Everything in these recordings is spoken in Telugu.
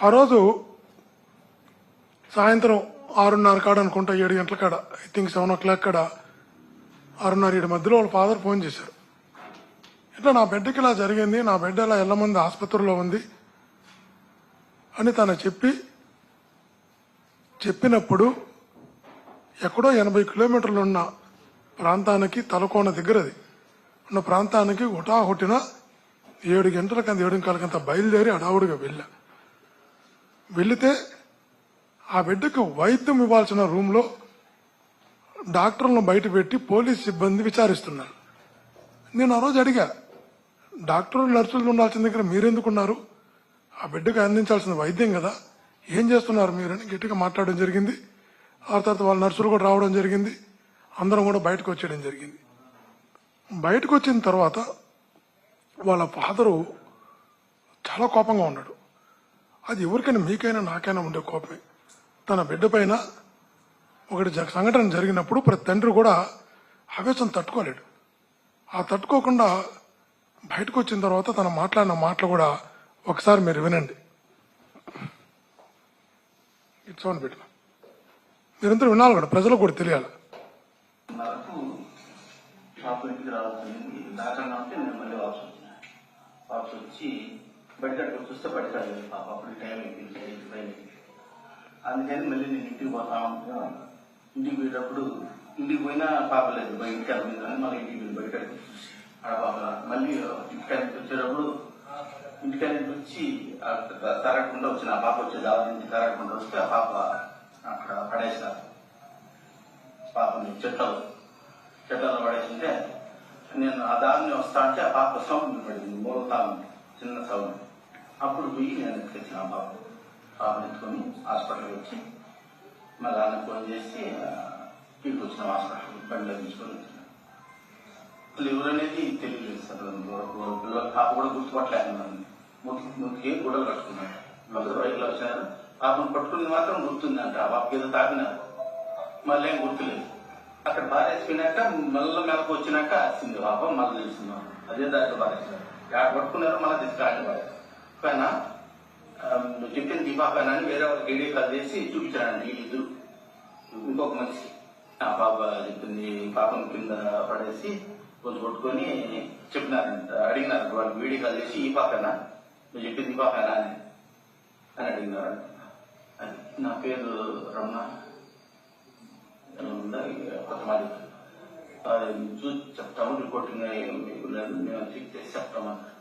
ఆ రోజు సాయంత్రం ఆరున్నర కాడ అనుకుంటా ఏడు గంటల కాడ I think seven o'clock కాడ ఆరున్నర ఏడు మధ్యలో వాళ్ళ ఫాదర్ ఫోన్ చేశారు. ఇట్లా నా బిడ్డకి ఇలా జరిగింది నా బిడ్డ ఇలా ఎల్లమంది ఆసుపత్రిలో ఉంది అని తను చెప్పి చెప్పినప్పుడు ఎక్కడో ఎనభై కిలోమీటర్లు ఉన్న ప్రాంతానికి తలకోన దగ్గర అది ఉన్న ప్రాంతానికి హుటాహుటిన ఏడు గంటలకంత ఏడు కాలకంత బయలుదేరి అడావుడిగా వెళ్ళా. వెళితే ఆ బిడ్డకు వైద్యం ఇవ్వాల్సిన రూమ్లో డాక్టర్లను బయట పెట్టి పోలీస్ సిబ్బంది విచారిస్తున్నారు. నేను ఆ రోజు అడిగా డాక్టర్లు నర్సులు ఉండాల్సిన దగ్గర మీరెందుకున్నారు? ఆ బిడ్డకు అందించాల్సిన వైద్యం కదా ఏం చేస్తున్నారు మీరని గట్టిగా మాట్లాడడం జరిగింది. ఆ తర్వాత వాళ్ళ నర్సులు కూడా రావడం జరిగింది. అందరం కూడా బయటకు వచ్చేయడం జరిగింది. బయటకు వచ్చిన తర్వాత వాళ్ళ ఫాదరు చాలా కోపంగా ఉన్నాడు. అది ఎవరికైనా మీకైనా నాకైనా ఉండే కోపమే. తన బిడ్డ పైన ఒకటి సంఘటన జరిగినప్పుడు ప్రతి తండ్రి కూడా ఆవేశం తట్టుకోలేడు. ఆ తట్టుకోకుండా బయటకు వచ్చిన తర్వాత తను మాట్లాడిన మాటలు కూడా ఒకసారి మీరు వినండి. ఇట్స్ ఆన్ బిడ్డ మీరంతా వినాలి కూడా ప్రజలకు కూడా తెలియాలి. నాకు షాప్ రావాల్సింది దాకా నేను మళ్ళీ వాపస్ వచ్చి బయటకు చూస్తే బయట పాప అప్పుడు టైం అయిపోయింది అందుకని మళ్ళీ నేను ఇంటికి పోతా ఉంటా. ఇంటికి పోయేటప్పుడు ఇంటికి పోయినా పాప లేదు బయట ఇంటికి మళ్ళీ ఇంటికి బయట ఆడపాప ఆడ పాప మళ్ళీ ఇంటికానికి వచ్చేటప్పుడు ఇంటికానికి వచ్చి ఆ తరగకుండా వచ్చిన ఆ పాప వచ్చే దాని నుంచి తరగకుండా వస్తే ఆ పాప అక్కడ పడేసారు పాపని చెట్టలు చెట్లలో పడేసింటే నేను ఆ దారిని వస్తా అంటే ఆ పాప సౌండ్ పడింది మూలతా ఉంది చిన్న సౌండ్. అప్పుడు పోయి నేను ఎత్తుకొచ్చిన ఆ బాబు ఎత్తుకొని హాస్పిటల్కి వచ్చి మళ్ళీ నాన్న ఫోన్ చేసి ఇంటికి వచ్చిన హాస్పిటల్ బండి తీసుకొని వచ్చినాను లివర్ అనేది తెలియలేదు సార్ పాప కూడా గుర్తుపట్టలేదు నన్ను. ముక్కి ముక్కి గుడలు కట్టుకున్నాడు మళ్ళీ రైతులు వచ్చారు. పాపను పట్టుకుని మాత్రం గుర్తుంది అంట ఆ పాపకి ఏదో తాకినారు. మళ్ళీ ఏం గుర్తులేదు. అక్కడ బారేసిపోయినాక మళ్ళీ మెలకు వచ్చినాక వచ్చింది. పాప మళ్ళీ తెలిసింది అదే దాంట్లో బారేసినారు ఎక్కడ పట్టుకున్నారు మళ్ళీ తీసుకు బారేసారు పైన ఆ, దీపా పైన అని వేరే వాళ్ళకి వీడియో కాల్ చేసి చూపించాడండి వీళ్ళిద్దరు ఇంకొక మనిషి. ఆ పాప చెప్పింది పాపం కింద పడేసి కొంచెం కొట్టుకొని చెప్పినారంట. అడిగినారు వాళ్ళు వీడియో కాల్ చేసి ఈ పాపేనా నువ్వు చెప్పింది ఈ పాపేనా అని. అని అడిగినారు అది నా పేరు రమణ. ఉందా? కొత్త మాట చూసి చెప్తాము రిపోర్టింగ్ మేము చెక్ చేసి చెప్తామన్నారు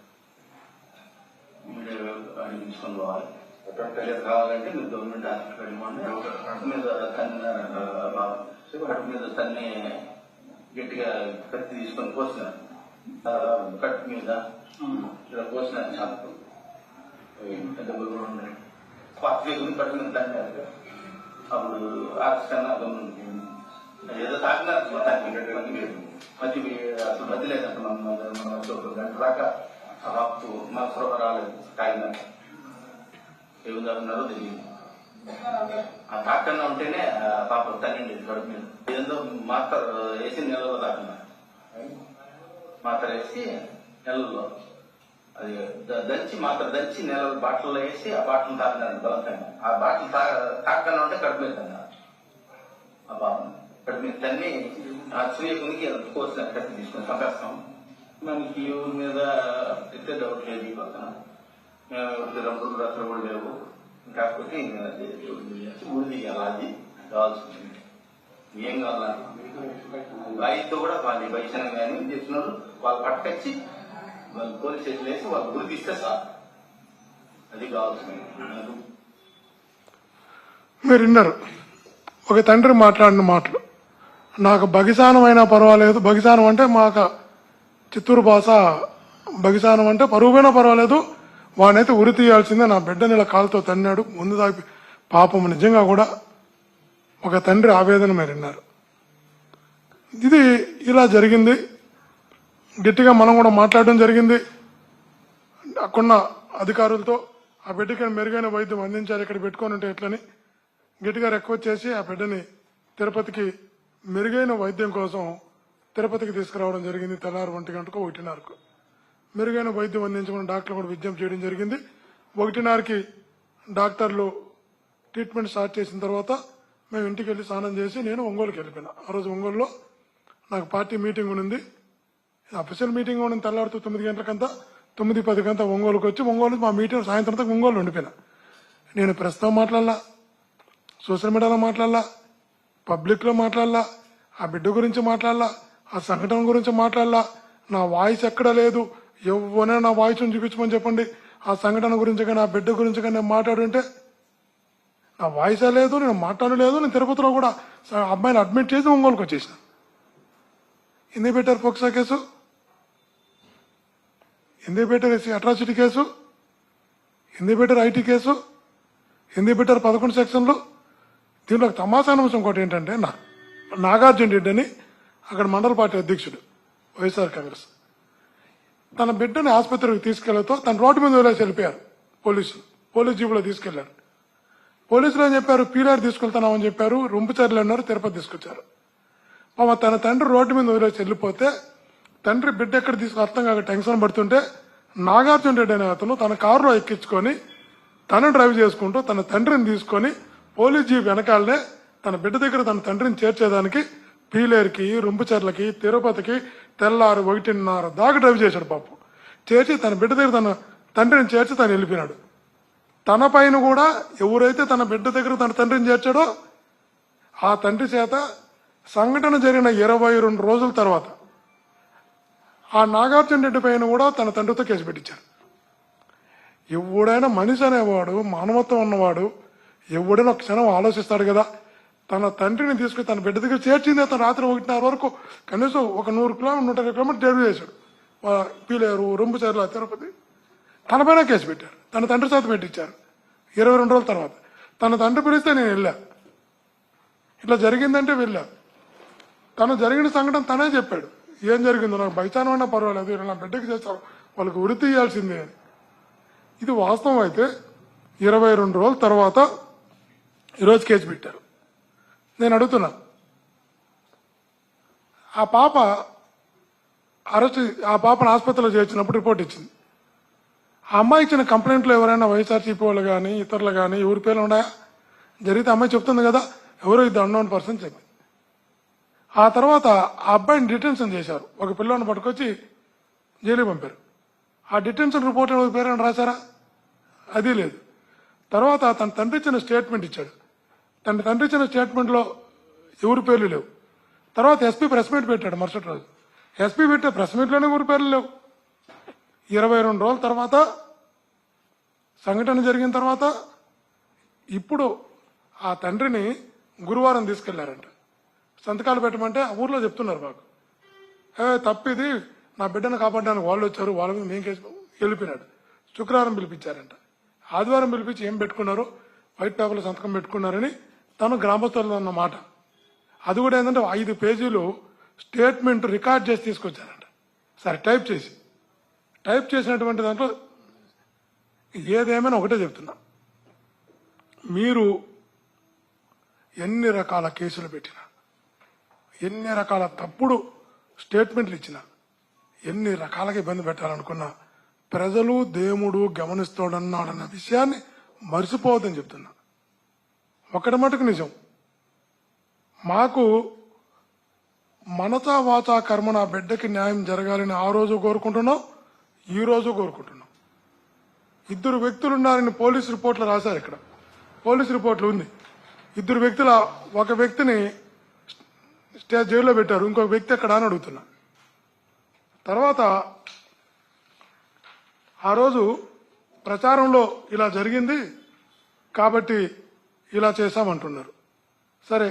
చెప్తాము మీరే అడిగించుకొని పోవాలి కావాలంటే మీరు గవర్నమెంట్ హాస్పిటల్ కడుపు మీద తన్నారంట బాబు కడుపు మీద తన్ని గట్టిగా కత్తి తీసుకొని కోసినారు కట్టు మీద ఇలా కోసినారు చాలా ఉన్నాయి కొత్త గురించి కడుపు మీద అప్పుడు ఆక్సిజన్ గమనించింది ఏదో తాకినారు మొత్తానికి మధ్య మధ్య అసలు మధ్య లేదంట మన గంట దాకా ఆ బాబు మన స్పృహ రాలేదు తాగినాక ఏ ఉన్నారో తెలియదు ఆ తాకన్నా ఉంటేనే ఆ పాప తగ్గింది కడుపు మీద ఏదో మాత్ర వేసి నెలలో తాకన్నా మాత్ర వేసి నెలలో అది దంచి మాత్ర దంచి నెల బాటిల్లో వేసి ఆ బాటిల్ తాకినాడు బలవంతంగా. ఆ బాటిల్ తా తాకన్నా ఉంటే కడుపు మీద తన్నారు ఆ బాబు కడుపు మీద తన్ని ఆ సూర్యకునికి కోసిన కత్తి తీసుకొని చంపేస్తాం మనకి ఊరి మీద అయితే డౌట్ లేదు ఈ పక్కన. మేము రంగులు కూడా లేవు. కాకపోతే ఇంకా ఊరి అది కావాల్సింది. ఏం కావాలా? బాయితో కూడా వాళ్ళు వైద్యం కానీ చెప్పిన వాళ్ళు పట్టుకొచ్చి వాళ్ళు పోలీస్ స్టేషన్ వేసి వాళ్ళు గురికిస్తే సార్ అది కావాల్సింది. మీరు విన్నారు. ఒక తండ్రి మాట్లాడిన మాటలు. నాకు బగిసానం అయినా పర్వాలేదు. బగిసానం అంటే మాకు చిత్తూరు భాష బగిసానం అంటే పరుగుపోయినా పర్వాలేదు. వానైతే ఉరి తీయాల్సిందే. నా బిడ్డని ఇలా కాలుతో తన్నాడు. ముందు దాపి పాపం నిజంగా కూడా ఒక తండ్రి ఆవేదన మీరున్నారు. ఇది ఇలా జరిగింది. గట్టిగా మనం కూడా మాట్లాడడం జరిగింది. అక్కడున్న అధికారులతో ఆ బిడ్డకి మెరుగైన వైద్యం అందించాలి. ఇక్కడ పెట్టుకొని ఉంటే ఎట్లని? గట్టిగా రిక్వెస్ట్ చేసి ఆ బిడ్డని తిరుపతికి మెరుగైన వైద్యం కోసం తిరుపతికి తీసుకురావడం జరిగింది తెల్లారు ఒంటి గంటకు ఒకటిన్నరకు. మెరుగైన వైద్యం అందించమని డాక్టర్లు కూడా విజ్ఞప్తి చేయడం జరిగింది. ఒకటిన్నరకి డాక్టర్లు ట్రీట్మెంట్ స్టార్ట్ చేసిన తర్వాత మేము ఇంటికి వెళ్ళి స్నానం చేసి నేను ఒంగోలుకి వెళ్ళిపోయినా. ఆ రోజు ఒంగోలులో నాకు పార్టీ మీటింగ్ ఉంది. అఫీషియల్ మీటింగ్ ఉండి తెల్లారుతూ తొమ్మిది గంటలకంతా. తొమ్మిది పది గంట ఒంగోలుకి వచ్చి ఒంగోలు మా మీటింగ్ సాయంత్రం అంతా ఒంగోలు ఉండిపోయినా. నేను ప్రస్తుతం మాట్లాడలా సోషల్ మీడియాలో మాట్లాడాలా పబ్లిక్లో మాట్లాడలా ఆ బిడ్డ గురించి మాట్లాడాలా ఆ సంఘటన గురించి మాట్లాడాలా. నా వాయిస్ ఎక్కడ లేదు. ఎవరైనా నా వాయిస్ చూపించమని చెప్పండి. ఆ సంఘటన గురించి కానీ ఆ బిడ్డ గురించి కానీ నేను మాట్లాడుంటే నా వాయిసే లేదు నేను మాట్లాడలేదు నేను తిరుపతిలో కూడా అమ్మాయిని అడ్మిట్ చేసి ఒంగోలుకు వచ్చేసాను. ఎందుకు పెట్టారు పోక్సా కేసు ఎందుకు పెట్టారు అట్రాసిటీ కేసు ఎందుకు పెట్టారు ఐటీ కేసు ఎందుకు పెట్టారు పదకొండు సెక్షన్లు. దీంట్లో ఒక అంశం ఒకటి ఏంటంటే నా నాగార్జున రెడ్డి అని అక్కడ మండల పార్టీ అధ్యక్షుడు వైఎస్ఆర్ కాంగ్రెస్. తన బిడ్డని ఆసుపత్రికి తీసుకెళ్ళతో తన రోడ్డు మీద వదిలేసి వెళ్ళిపోయారు పోలీసులు. పోలీస్ జీపులో తీసుకెళ్ళారు. పోలీసులు ఏం చెప్పారు? పీలార్ తీసుకెళ్తున్నామని చెప్పారు. రొంపుచర్లు అన్నారు. తిరుపతి తీసుకొచ్చారు. పాపం తన తండ్రి రోడ్డు మీద వదిలేసి వెళ్ళిపోతే తండ్రి బిడ్డ ఎక్కడ తీసుకు అర్థం కాక టెన్షన్ పడుతుంటే నాగార్జున రెడ్డి అనే అతను తన కారులో ఎక్కించుకొని తను డ్రైవ్ చేసుకుంటూ తన తండ్రిని తీసుకొని పోలీస్ జీప్ వెనకాలనే తన బిడ్డ దగ్గర తన తండ్రిని చేర్చేదానికి పీలేరుకి రుంపుచర్లకి తిరుపతికి తెల్లారు ఒకటిన్నర దాకా డ్రైవ్ చేశాడు పాపం చేర్చి తన బిడ్డ దగ్గర తన తండ్రిని చేర్చి తను వెళ్ళిపోయినాడు. తన పైన కూడా ఎవరైతే తన బిడ్డ దగ్గర తన తండ్రిని చేర్చాడో ఆ తండ్రి చేత సంఘటన జరిగిన ఇరవై రెండు రోజుల తర్వాత ఆ నాగార్జున రెడ్డి పైన కూడా తన తండ్రితో కేసు పెట్టించారు. ఎవడైనా మనిషి అనేవాడు మానవత్వం ఉన్నవాడు ఎవడైనా ఒక క్షణం ఆలోచిస్తాడు కదా తన తండ్రిని తీసుకుని తన బిడ్డ దగ్గర చేర్చింది అతను రాత్రి ఒకటిన్నర వరకు. కనీసం ఒక నూరు కిలోమీటర్ నూట ఇరవై కిలోమీటర్ డెలివరీ చేశాడు. వా- పీలేరు రొంపుచర్ల తిరుపతి. తన పైన కేసు పెట్టారు. తన తండ్రి చేత పెట్టించారు. ఇరవై రెండు రోజుల తర్వాత. తన తండ్రి పిలిస్తే నేను వెళ్ళా. ఇట్లా జరిగిందంటే వెళ్ళా. తను జరిగిన సంఘటన తనే చెప్పాడు. ఏం జరిగిందో నాకు బైచానం అన్నా పర్వాలేదు ఇలా నా బిడ్డకి చేస్తారు వాళ్ళకి వృత్తి ఇవ్వాల్సిందే అని. ఇది వాస్తవం అయితే ఇరవై రెండు రోజుల తర్వాత ఈరోజు కేసు పెట్టారు. నేను అడుగుతున్నా. ఆ పాప అరెస్ట్ ఆ పాపను ఆసుపత్రిలో చేర్చినప్పుడు రిపోర్ట్ ఇచ్చింది. ఆ అమ్మాయి ఇచ్చిన కంప్లైంట్లు ఎవరైనా వైఎస్ఆర్సీపీ వాళ్ళు కానీ ఇతరులు కానీ ఎవరి పేర్లు ఉన్నాయా? జరిగితే అమ్మాయి చెప్తుంది కదా ఎవరో ఇది అన్నోన్ పర్సన్ చెప్పింది ఆ తర్వాత ఆ అబ్బాయిని డిటెన్షన్ చేశారు. ఒక పిల్లని పట్టుకొచ్చి జైలు పంపారు. ఆ డిటెన్షన్ రిపోర్ట్ ఎవరి పేరైనా రాశారా? అది లేదు. తర్వాత తన తండ్రి ఇచ్చిన స్టేట్మెంట్ ఇచ్చాడు. తన తండ్రి ఇచ్చిన స్టేట్మెంట్లో ఎవరి పేర్లు లేవు. తర్వాత ఎస్పీ ప్రెస్ మీట్ పెట్టాడు మరుసటి రోజు. ఎస్పీ పెట్టే ప్రెస్ మీట్లోనే ఎవరి పేర్లు లేవు. ఇరవై రెండు రోజుల తర్వాత సంఘటన జరిగిన తర్వాత ఇప్పుడు ఆ తండ్రిని గురువారం తీసుకెళ్ళారంట. సంతకాలు పెట్టమంటే ఆ ఊర్లో చెప్తున్నారు మాకు. ఏ తప్పిది నా బిడ్డను కాపాడడానికి వాళ్ళు వచ్చారు వాళ్ళ మీద మేము కేసు వెళ్ళిపోయినాడు. శుక్రవారం పిలిపించారంట. ఆదివారం పిలిపించి ఏం పెట్టుకున్నారు? వైట్ పేపర్లో సంతకం పెట్టుకున్నారని తను గ్రామస్తులు అన్నమాట అది కూడా ఏంటంటే ఐదు పేజీలు స్టేట్మెంట్ రికార్డ్ చేసి తీసుకొచ్చారంట. సరే టైప్ చేసి. టైప్ చేసినటువంటి దాంట్లో ఏదేమైనా ఒకటే చెప్తున్నా. మీరు ఎన్ని రకాల కేసులు పెట్టినా ఎన్ని రకాల తప్పుడు స్టేట్మెంట్లు ఇచ్చినా ఎన్ని రకాలుగా ఇబ్బంది పెట్టాలనుకున్నా ప్రజలు దేవుడు గమనిస్తాడన్నాడన్న విషయాన్ని మర్చిపోవద్దని చెప్తున్నా. ఒకటి మటుకు నిజం. మాకు మనతా వాత కర్మ నా బిడ్డకి న్యాయం జరగాలని ఆ రోజు కోరుకుంటున్నాం ఈ రోజు కోరుకుంటున్నాం. ఇద్దరు వ్యక్తులు ఉన్నారని పోలీస్ రిపోర్ట్లు రాశారు ఇక్కడ. పోలీస్ రిపోర్ట్లు ఉంది. ఇద్దరు వ్యక్తుల ఒక వ్యక్తిని స్టే జైల్లో పెట్టారు ఇంకొక వ్యక్తి ఎక్కడ అని అడుగుతున్నా. తర్వాత ఆ రోజు ప్రచారంలో ఇలా జరిగింది. కాబట్టి ఇలా చేశామంటున్నారు. సరే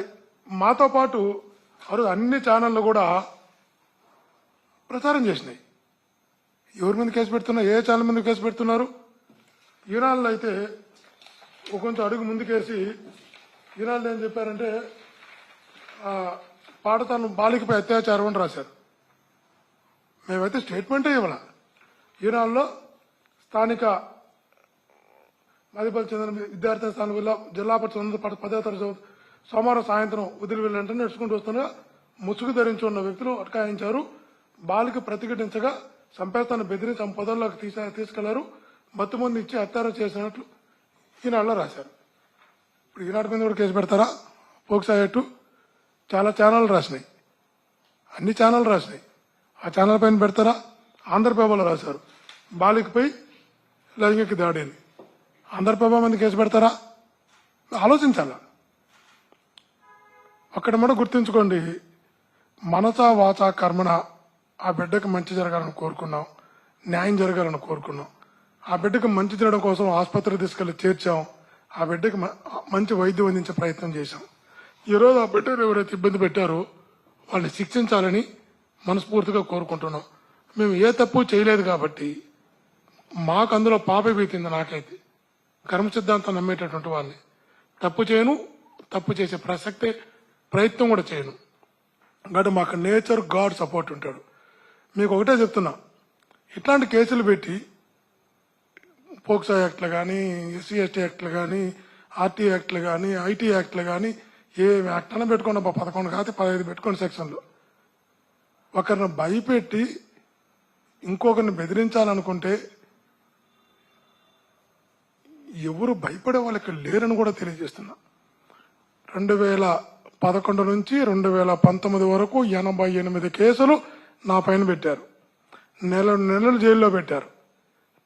మాతో పాటు ఆ అన్ని ఛానళ్ళు కూడా ప్రచారం చేసినాయి. ఎవరి మీద కేసు పెడుతున్నా ఏ ఛానల్ మీద కేసు పెడుతున్నారు? ఈనాళ్ళు అయితే ఒక కొంచెం అడుగు ముందుకేసి ఈనాళ్ళు ఏం చెప్పారంటే పాట పాడతాను బాలికపై అత్యాచారం అని రాశారు. మేమైతే స్టేట్మెంటే ఇవ్వాల? ఈనాళ్ళలో స్థానిక మదిపల్లి చెందిన విద్యార్థి స్థానం జిల్లా పరిషత్ ఉన్నత పదో తరగతి చదువు- సోమవారం సాయంత్రం వదిలి వెళ్ళంటే నడుచుకుంటూ వస్తుండగా ముసుగు ధరించి ఉన్న వ్యక్తులు అటకాయించారు. బాలిక ప్రతిఘటించగా చంపేస్తాను బెదిరించి తమ పొదల్లోకి తీసా తీసుకెళ్ళారు. మత్తుమంది ఇచ్చి హత్యారం చేసినట్లు ఈనాడులో రాశారు. ఇప్పుడు ఈనాడు మీద కూడా కేసు పెడతారా? పోక్సాయట్టు చాలా ఛానళ్ళు రాసినాయి. అన్ని ఛానళ్ళు రాసినాయి. ఆ ఛానల్ పైన పెడతారా? ఆంధ్రప్రభలో రాశారు. బాలికపై లైంగిక దాడి అని. ఆంధ్రప్రభ మంది కేసు పెడతారా? ఆలోచించాలా? అక్కడ మనం గుర్తుంచుకోండి మనస వాచ కర్మణ ఆ బిడ్డకు మంచి జరగాలని కోరుకున్నాం న్యాయం జరగాలని కోరుకున్నాం. ఆ బిడ్డకు మంచి జరగడం కోసం ఆసుపత్రికి తీసుకెళ్ళి చేర్చాం ఆ బిడ్డకు మంచి వైద్యం అందించే ప్రయత్నం చేశాం. ఈరోజు ఆ బిడ్డను ఎవరైతే ఇబ్బంది పెట్టారో వాళ్ళని శిక్షించాలని మనస్ఫూర్తిగా కోరుకుంటున్నాం. మేము ఏ తప్పు చేయలేదు కాబట్టి మాకు అందులో పాప బీతింది నాకైతే. కర్మ సిద్ధాంతం నమ్మేటటువంటి వాడిని. తప్పు చేయను తప్పు చేసే ప్రసక్తే ప్రయత్నం కూడా చేయను. కాబట్టి మాకు నేచర్ గాడ్ సపోర్ట్ ఉంటాడు. మీకు ఒకటే చెప్తున్నా ఇట్లాంటి కేసులు పెట్టి పోక్సో యాక్ట్లు కానీ ఎస్సీ ఎస్టీ యాక్ట్లు కానీ ఆర్టీ యాక్ట్లు కానీ ఐటీ యాక్ట్లు కానీ ఏ యాక్ట్ అయినా పెట్టుకోండి అబ్బా, పదకొండు కాదు పదహైదు పెట్టుకోండి సెక్షన్లు. ఒకరిని భయపెట్టి ఇంకొకరిని బెదిరించాలనుకుంటే ఎవరు భయపడే వాళ్ళకి లేరని కూడా తెలియజేస్తున్నా. రెండు వేల పదకొండు నుంచి రెండు వేల పంతొమ్మిది వరకు ఎనభై ఎనిమిది కేసులు నా పైన పెట్టారు. నెల నెలలు జైల్లో పెట్టారు.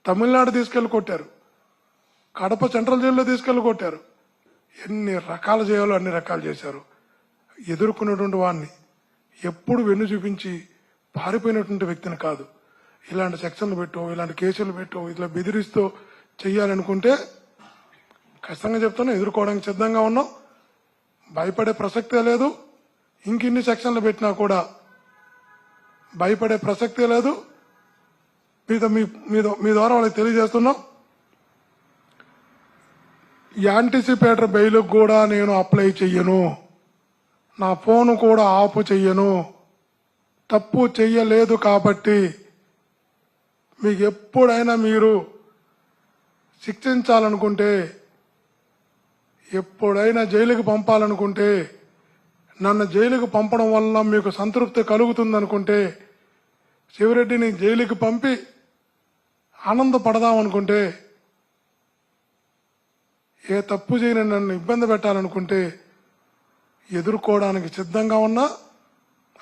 తమిళనాడు తీసుకెళ్ళి కొట్టారు. కడప సెంట్రల్ జైల్లో తీసుకెళ్ళి కొట్టారు. ఎన్ని రకాలు చేయాలో అన్ని రకాలు చేశారు. ఎదుర్కొనేటువంటి వాడిని ఎప్పుడు వెన్ను చూపించి పారిపోయినటువంటి వ్యక్తిని కాదు. ఇలాంటి సెక్షన్లు పెట్టో ఇలాంటి కేసులు పెట్టో ఇట్లా బెదిరిస్తూ చెయ్యాలనుకుంటే ఖచ్చితంగా చెప్తున్నా ఎదుర్కోవడానికి సిద్ధంగా ఉన్నాం. భయపడే ప్రసక్తే లేదు. ఇంకిన్ని సెక్షన్లు పెట్టినా కూడా భయపడే ప్రసక్తే లేదు. మీతో మీ మీద మీ ద్వారా వాళ్ళకి తెలియజేస్తున్నాం. యాంటిసిపేటర్ బెయిల్ కూడా నేను అప్లై చెయ్యను. నా ఫోన్ కూడా ఆఫ్ చెయ్యను. తప్పు చెయ్యలేదు కాబట్టి మీకు ఎప్పుడైనా మీరు శిక్షించాలనుకుంటే ఎప్పుడైనా జైలుకి పంపాలనుకుంటే నన్ను జైలుకు పంపడం వల్ల మీకు సంతృప్తి కలుగుతుందనుకుంటే శివరెడ్డిని జైలుకి పంపి ఆనందపడదాం అనుకుంటే ఏ తప్పు చేయని నన్ను ఇబ్బంది పెట్టాలనుకుంటే ఎదుర్కోవడానికి సిద్ధంగా ఉన్నా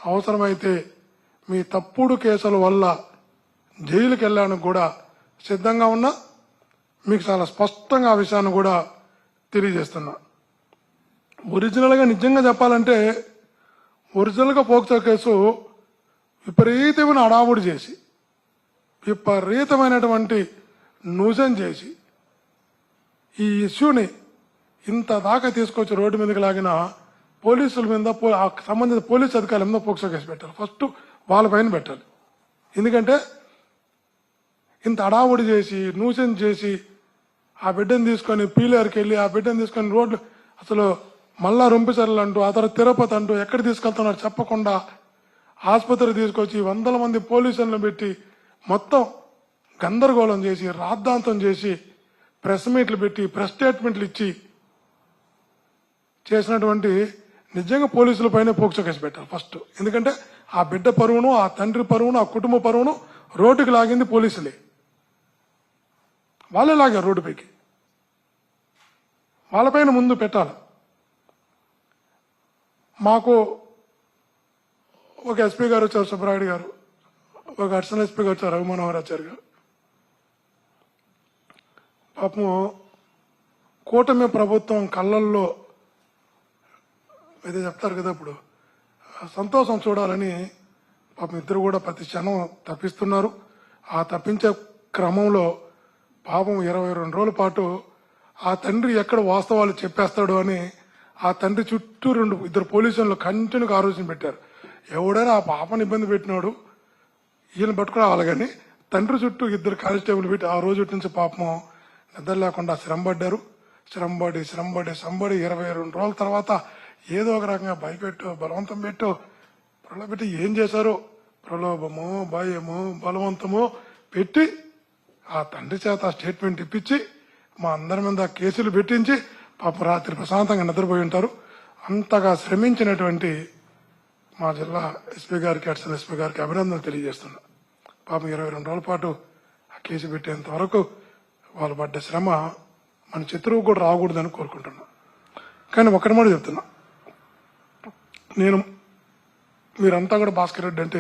అవసరమైతే మీ తప్పుడు కేసుల వల్ల జైలుకి వెళ్ళడానికి కూడా సిద్ధంగా ఉన్నా మీకు చాలా స్పష్టంగా ఆ విషయాన్ని కూడా తెలియజేస్తున్నా. ఒరిజినల్గా నిజంగా చెప్పాలంటే ఒరిజినల్గా పోక్సో కేసు విపరీతమైన అడావుడి చేసి విపరీతమైనటువంటి న్యూజన్ చేసి ఈ ఇష్యూని ఇంత దాకా తీసుకొచ్చి రోడ్డు మీదకి లాగిన పోలీసుల మీద పో- సంబంధిత పోలీస్ అధికారుల మీద పోక్సో కేసు పెట్టాలి. ఫస్ట్ వాళ్ళ పైన పెట్టాలి. ఎందుకంటే ఇంత అడావుడి చేసి న్యూసెన్స్ చేసి ఆ బిడ్డను తీసుకొని పీలేరుకి వెళ్ళి ఆ బిడ్డను తీసుకొని రోడ్లు అసలు మళ్ళా రొంపిసర్లు అంటూ ఆ తర్వాత తిరుపతి అంటూ ఎక్కడ తీసుకెళ్తున్నారు చెప్పకుండా ఆసుపత్రి తీసుకొచ్చి వందల మంది పోలీసులను పెట్టి మొత్తం గందరగోళం చేసి రాద్ధాంతం చేసి ప్రెస్ మీట్లు పెట్టి ప్రెస్ స్టేట్మెంట్లు ఇచ్చి చేసినటువంటి నిజంగా పోలీసుల పైన పోక్సో కేసు పెట్టాలి ఫస్ట్. ఎందుకంటే ఆ బిడ్డ పరువును ఆ తండ్రి పరువును ఆ కుటుంబ పరువును రోడ్డుకి లాగింది పోలీసులే. వాళ్ళే లాగారు రోడ్డుపైకి వాళ్ళపైన ముందు పెట్టాలి. మాకు ఒక ఎస్పీ గారు వచ్చారు సుబ్బరాయుడు గారు. ఒక అడిషనల్ ఎస్పీ గారు వచ్చారు రఘుమనోహరాచారి గారు. పాపం కూటమి ప్రభుత్వం కళ్ళల్లో అయితే చెప్తారు కదా ఇప్పుడు సంతోషం చూడాలని పాపం ఇద్దరు కూడా ప్రతి క్షణం తప్పిస్తున్నారు. ఆ తప్పించే క్రమంలో పాపం ఇరవై రెండు రోజుల పాటు ఆ తండ్రి ఎక్కడ వాస్తవాలు చెప్పేస్తాడు అని ఆ తండ్రి చుట్టూ రెండు ఇద్దరు పోలీసులు కంటిన్యూగా ఆలోచన పెట్టారు. ఎవడైనా ఆ పాపని ఇబ్బంది పెట్టినాడు ఈయన పట్టుకురావాలి కానీ తండ్రి చుట్టూ ఇద్దరు కానిస్టేబుల్ పెట్టి ఆ రోజు నుంచి పాపం నిద్ర లేకుండా శ్రమపడ్డారు. శ్రమపడి శ్రమపడి శ్రమపడి ఇరవై రెండు రోజుల తర్వాత ఏదో ఒక రకంగా భయపెట్టు బలవంతం పెట్టు ప్రలోభపెట్టి ఏం చేశారో? ప్రలోభము భయము బలవంతము పెట్టి ఆ తండ్రి చేత స్టేట్మెంట్ ఇప్పించి మా అందరి మీద కేసులు పెట్టించి పాప రాత్రి ప్రశాంతంగా నిద్రపోయి ఉంటారు. అంతగా శ్రమించినటువంటి మా జిల్లా ఎస్పీ గారికి అడిషనల్ ఎస్పీ గారికి అభినందనలు తెలియజేస్తున్నా. పాపం ఇరవై రెండు రోజుల పాటు ఆ కేసు పెట్టేంత వరకు వాళ్ళు పడ్డ శ్రమ మన శత్రువు కూడా రాకూడదని కోరుకుంటున్నా. కానీ ఒకటి మాట చెప్తున్నా. నేను మీరంతా కూడా భాస్కర్ రెడ్డి అంటే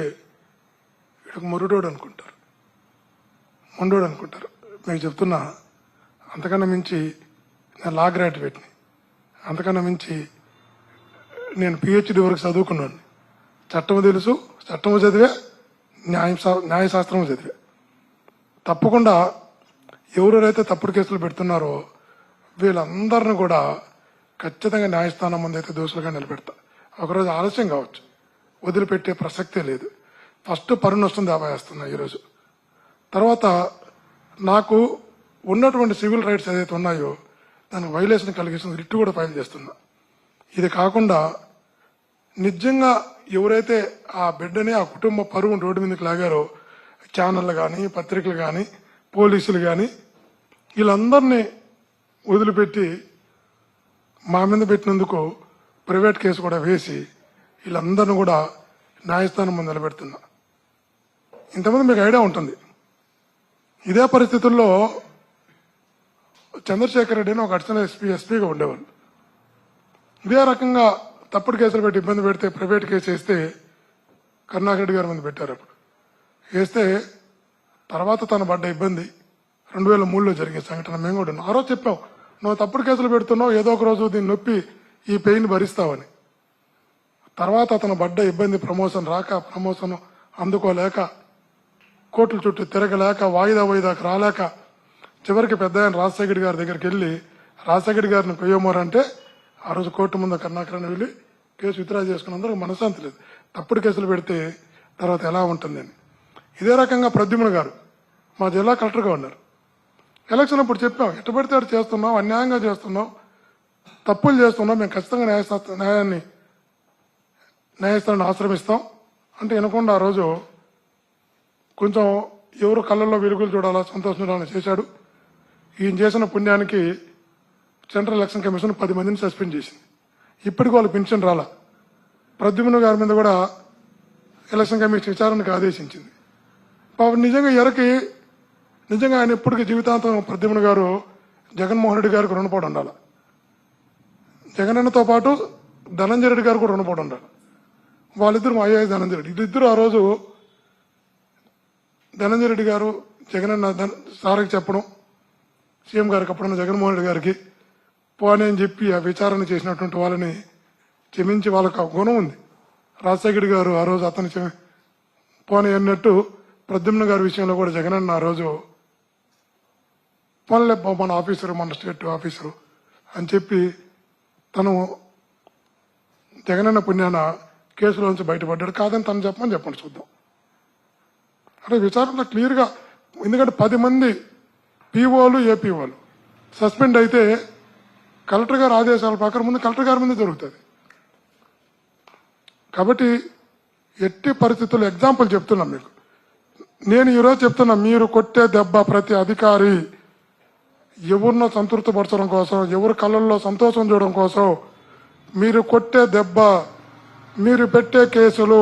వీడికి మురుడోడు అనుకుంటారు. మొండోడు అనుకుంటారు మీకు చెప్తున్నా అంతకన్నా మించి నేను లా గ్రాడ్యుయేట్ని. అంతకన్నా మించి నేను పిహెచ్డి వరకు చదువుకున్నాను చట్టము తెలుసు చట్టము చదివే న్యాయ న్యాయశాస్త్రము చదివే. తప్పకుండా ఎవరెవరైతే తప్పుడు కేసులు పెడుతున్నారో వీళ్ళందరిని కూడా ఖచ్చితంగా న్యాయస్థానం ముందు అయితే దోషులుగా నిలబెడతా. ఒకరోజు ఆలస్యం కావచ్చు. వదిలిపెట్టే ప్రసక్తే లేదు. ఫస్ట్ పరు నష్టం దావా వేస్తున్నా ఈరోజు. తర్వాత నాకు ఉన్నటువంటి సివిల్ రైట్స్ ఏదైతే ఉన్నాయో దానికి వైలేషన్ కలిగిస్తుంది రిట్ కూడా ఫైల్ చేస్తున్నా. ఇది కాకుండా నిజంగా ఎవరైతే ఆ బిడ్డని ఆ కుటుంబ పరువు రోడ్డు మీదకి లాగారో ఛానళ్ళు కానీ పత్రికలు కానీ పోలీసులు కానీ వీళ్ళందరినీ వదిలిపెట్టి మా మీద పెట్టినందుకు ప్రైవేట్ కేసు కూడా వేసి వీళ్ళందరిని కూడా న్యాయస్థానం ముందు నిలబెడుతున్నా. ఇంతమంది మీకు ఐడియా ఉంటుంది. ఇదే పరిస్థితుల్లో చంద్రశేఖర్ రెడ్డిని ఒక అడిషనల్ ఎస్పీ ఎస్పీగా ఉండేవాళ్ళు. ఇదే రకంగా తప్పుడు కేసులు పెట్టి ఇబ్బంది పెడితే ప్రైవేట్ కేసు వేస్తే కరుణాకర్ రెడ్డి గారి మంది పెట్టారు అప్పుడు. వేస్తే తర్వాత తన పడ్డ ఇబ్బంది రెండు వేల మూడులో జరిగే సంఘటన మేము కూడా ఆ రోజు చెప్పాం నువ్వు తప్పుడు కేసులు పెడుతున్నావు ఏదో ఒక రోజు దీన్ని నొప్పి ఈ పెయిన్ భరిస్తావని. తర్వాత అతను పడ్డ ఇబ్బంది ప్రమోషన్ రాక ప్రమోషన్ అందుకోలేక కోర్టుల చుట్టూ తిరగలేక వాయిదా వాయిదాకు రాలేక చివరికి పెద్ద ఆయన రాజశేఖర్ గారి దగ్గరికి వెళ్ళి రాజశేఖర్ గారిని కొయ్యమోరంటే ఆ రోజు కోర్టు ముందు కర్ణాకరణ వెళ్ళి కేసు విత్డ్రా చేసుకున్నందుకు మనశాంతి లేదు. తప్పుడు కేసులు పెడితే తర్వాత ఎలా ఉంటుందని ఇదే రకంగా ప్రద్యుమ్న గారు మా జిల్లా కలెక్టర్గా ఉన్నారు. ఎలక్షన్ అప్పుడు చెప్పాం ఎటు పడితే అటు చేస్తున్నాం అన్యాయంగా చేస్తున్నాం తప్పులు చేస్తున్నాం మేము ఖచ్చితంగా న్యాయస్థా న్యాయాన్ని న్యాయస్థానాన్ని ఆశ్రమిస్తాం. అంటే వినకుండా ఆ రోజు కొంచెం ఎవరు కళ్ళల్లో వెలుగులు చూడాలా? సంతోషం చూడాలని చేశాడు. ఈయన చేసిన పుణ్యానికి సెంట్రల్ ఎలక్షన్ కమిషన్ పది మందిని సస్పెండ్ చేసింది. ఇప్పటికి వాళ్ళు పెన్షన్ రాలా. ప్రద్యుమ్న గారి మీద కూడా ఎలక్షన్ కమిషన్ విచారణకు ఆదేశించింది. పాపం నిజంగా ఎరకి నిజంగా ఆయన ఎప్పటికీ జీవితాంతం ప్రద్యుమ్న గారు జగన్మోహన్ రెడ్డి గారికి రుణపడి ఉండాలి? జగనన్నతో పాటు ధనంజయ రెడ్డి గారు కూడా రుణపడి ఉండాలి? వాళ్ళిద్దరు మా అయ్యాయి ధనంజయ రెడ్డి. వీళ్ళిద్దరు ఆ రోజు ధనంజయ రెడ్డి గారు జగనన్న సార్కి చెప్పడం సీఎం గారికి అప్పుడున్న జగన్మోహన్ రెడ్డి గారికి పోనీ అని చెప్పి ఆ విచారణ చేసినటువంటి వాళ్ళని క్షమించి వాళ్ళకి ఆ గుణం ఉంది. రాజశేఖర్ గారు ఆ రోజు అతను పోనీ అన్నట్టు ప్రద్యుమ్న గారి విషయంలో కూడా జగనన్న ఆ రోజు పోన్లే మన ఆఫీసరు మన స్టేట్ ఆఫీసరు అని చెప్పి తను జగనన్న పుణ్యాన కేసులోంచి బయటపడ్డాడు. కాదని తను చెప్పమని చెప్పండి చూద్దాం. అంటే విచారణలో క్లియర్గా ఎందుకంటే పది మంది పీఓలు ఏపీఓలు. సస్పెండ్ అయితే కలెక్టర్ గారి ఆదేశాల ప్రకారం ముందు కలెక్టర్ గారి ముందు జరుగుతుంది. కాబట్టి ఎట్టి పరిస్థితుల్లో ఎగ్జాంపుల్ చెప్తున్నా మీకు. నేను ఈరోజు చెప్తున్నా మీరు కొట్టే దెబ్బ ప్రతి అధికారి ఎవరినో సంతృప్తిపరచడం కోసం ఎవరి కళ్ళల్లో సంతోషం చూడడం కోసం మీరు కొట్టే దెబ్బ మీరు పెట్టే కేసులు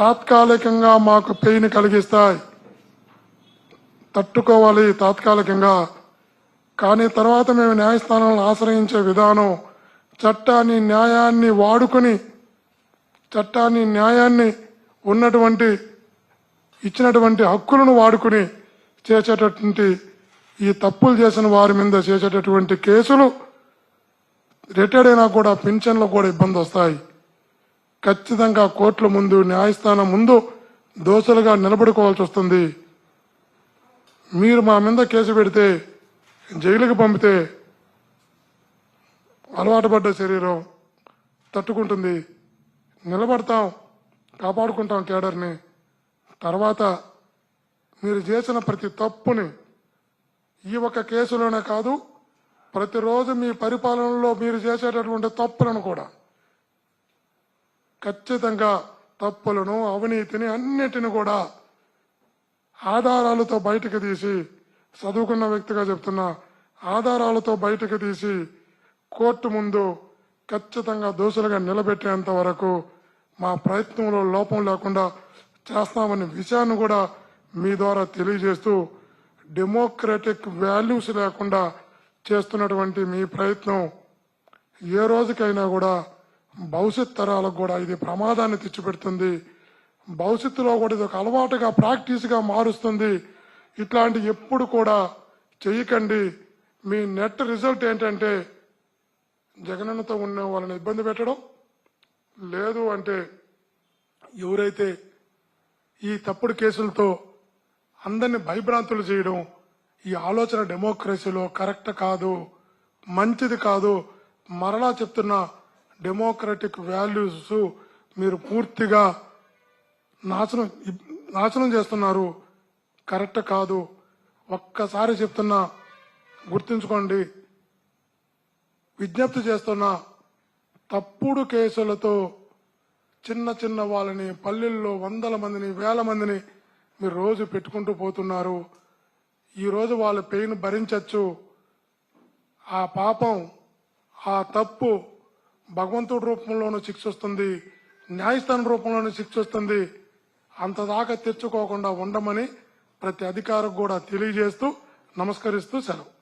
తాత్కాలికంగా మాకు పెయిన్ కలిగిస్తాయి. తట్టుకోవాలి తాత్కాలికంగా. కానీ తర్వాత మేము న్యాయస్థానాలను ఆశ్రయించే విధానం చట్టాన్ని న్యాయాన్ని వాడుకొని చట్టాన్ని న్యాయాన్ని ఉన్నటువంటి ఇచ్చినటువంటి హక్కులను వాడుకుని చేసేటటువంటి ఈ తప్పులు చేసిన వారి మీద చేసేటటువంటి కేసులు రిటైర్డ్ అయినా కూడా పింఛన్లు కూడా ఇబ్బంది వస్తాయి. ఖచ్చితంగా కోర్టుల ముందు న్యాయస్థానం ముందు దోషులుగా నిలబడుకోవాల్సి వస్తుంది. మీరు మా మీద కేసు పెడితే జైలుకి పంపితే అలవాటు పడ్డ శరీరం తట్టుకుంటుంది. నిలబడతాం కాపాడుకుంటాం కేడర్ని. తర్వాత మీరు చేసిన ప్రతి తప్పుని ఈ ఒక్క కేసులోనే కాదు ప్రతిరోజు మీ పరిపాలనలో మీరు చేసేటటువంటి తప్పులను కూడా ఖచ్చితంగా తప్పులను అవినీతిని అన్నిటిని కూడా ఆధారాలతో బయటకు తీసి చదువుకున్న వ్యక్తిగా చెప్తున్నా ఆధారాలతో బయటకు తీసి కోర్టు ముందు ఖచ్చితంగా దోషులుగా నిలబెట్టేంత వరకు మా ప్రయత్నంలో లోపం లేకుండా చేస్తామనే విషయాన్ని కూడా మీ ద్వారా తెలియజేస్తూ డెమోక్రటిక్ వాల్యూస్ లేకుండా చేస్తున్నటువంటి మీ ప్రయత్నం ఏ రోజుకైనా కూడా భవిష్యత్ తరాలకు కూడా ఇది ప్రమాదాన్ని తెచ్చిపెడుతుంది. భవిష్యత్తులో కూడా ఇది ఒక అలవాటుగా ప్రాక్టీస్గా మారుస్తుంది. ఇట్లాంటి ఎప్పుడు కూడా చేయకండి. మీ నెట్ రిజల్ట్ ఏంటంటే జగనన్నతో ఉన్న వాళ్ళని ఇబ్బంది పెట్టడం లేదు అంటే ఎవరైతే ఈ తప్పుడు కేసులతో అందరిని భయభ్రాంతులు చేయడం ఈ ఆలోచన డెమోక్రసీలో కరెక్ట్ కాదు మంచిది కాదు మరలా చెప్తున్న డెమోక్రటిక్ వాల్యూస్ మీరు పూర్తిగా నాశనం నాశనం చేస్తున్నారు. కరెక్ట్ కాదు. ఒక్కసారి చెప్తున్నా గుర్తుంచుకోండి. విజ్ఞప్తి చేస్తున్న తప్పుడు కేసులతో చిన్న చిన్న వాళ్ళని పల్లెల్లో వందల మందిని వేల మందిని మీరు రోజు పెట్టుకుంటూ పోతున్నారు. ఈరోజు వాళ్ళ పెయిన్ భరించవచ్చు ఆ పాపం ఆ తప్పు భగవంతుడి రూపంలోనూ శిక్ష వస్తుంది. న్యాయస్థానం రూపంలోనూ శిక్ష వస్తుంది. అంతదాకా తెచ్చుకోకుండా ఉండమని ప్రతి అధికారికి కూడా తెలియజేస్తూ నమస్కరిస్తూ సెలవు.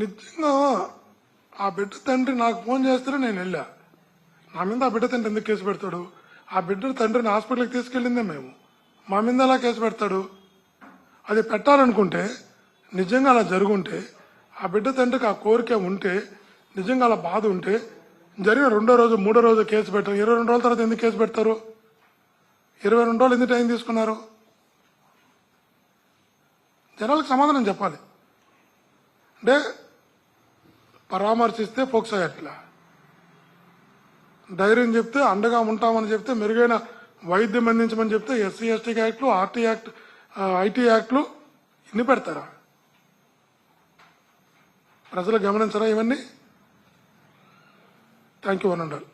నిజంగా ఆ బిడ్డ తండ్రి నాకు ఫోన్ చేస్తే నేను వెళ్ళా. నా మీద ఆ బిడ్డ తండ్రి ఎందుకు కేసు పెడతాడు? ఆ బిడ్డ తండ్రిని హాస్పిటల్కి తీసుకెళ్ళిందే మేము. మా మీద ఎలా కేసు పెడతాడు? అది పెట్టాలనుకుంటే నిజంగా అలా జరుగుంటే ఆ బిడ్డ తండ్రికి ఆ కోరిక ఉంటే నిజంగా అలా బాధ ఉంటే జరిగిన రెండో రోజు మూడో రోజు కేసు పెట్టారు. ఇరవై రెండు రోజుల తర్వాత ఎందుకు కేసు పెడతారు? ఇరవై రెండు రోజులు ఎందుకు టైం తీసుకున్నారు? జనాలకు సమాధానం చెప్పాలి. అంటే పరామర్శిస్తే ఫోక్సో అయ్యట్లా ధైర్యం చెప్తే అండగా ఉంటామని చెప్తే మెరుగైన వైద్యం అందించమని చెప్తే ఎస్సీ ఎస్టీ యాక్ట్లు ఆర్టీ యాక్ట్ ఐటీ యాక్ట్లు ఇన్ని పెడతారా? ప్రజలు గమనించరా ఇవన్నీ? Thank you one and all.